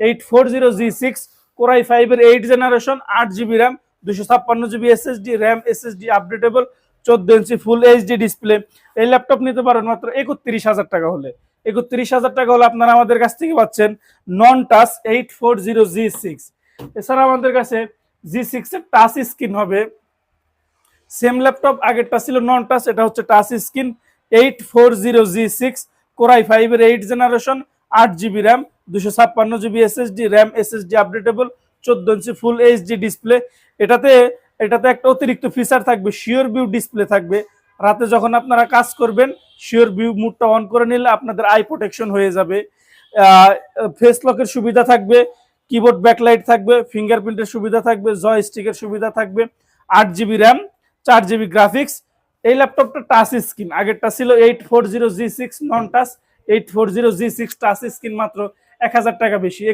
Eight four zero G six core i ফাইভের eight generation আট GB RAM দুশো ছাপ্পান্ন GB SSD RAM SSD updatable চোদ্দ ইঞ্চি full HD display এই laptop নিতে পারেন মাত্র একত্রিশ হাজার টাকা হলে। একত্রিশ হাজার টাকা হলে আপনারা আমাদের কাছ থেকে পাচ্ছেন non touch eight four zero G six এছাড়া আমাদের কাছে জি সিক্স এর টাচ স্ক্রিন হবে। সেম ল্যাপটপ আগেরটা ছিল নন টাচ এটা হচ্ছে touch screen eight four zero G six core i ফাইভের এইট জেনারেশন আট জিবি র্যাম, দুশো ছাপ্পান্ন GB SSD, RAM SSD updatable চোদ্দ ইঞ্চি ফুল এইচডি ডিসপ্লে এটাতে এটাতে একটা অতিরিক্ত ফিচার থাকবে শিওর ভিউ ডিসপ্লে থাকবে। রাতে যখন আপনারা কাজ করবেন শিওর ভিউ মুডটা অন করে নিলে আপনাদের আই প্রোটেকশন হয়ে যাবে। ফেস লকের সুবিধা থাকবে কিবোর্ড ব্যাকলাইট থাকবে ফিঙ্গারপ্রিন্টের সুবিধা থাকবে জয় স্টিকের সুবিধা থাকবে। আট জিবি র্যাম, চার জিবি গ্রাফিক্স এই ল্যাপটপটা টাচ স্ক্রিন আগেরটা ছিল eight four zero G six non touch eight four zero G six touch screen মাত্র এক হাজার টাকা বেশি।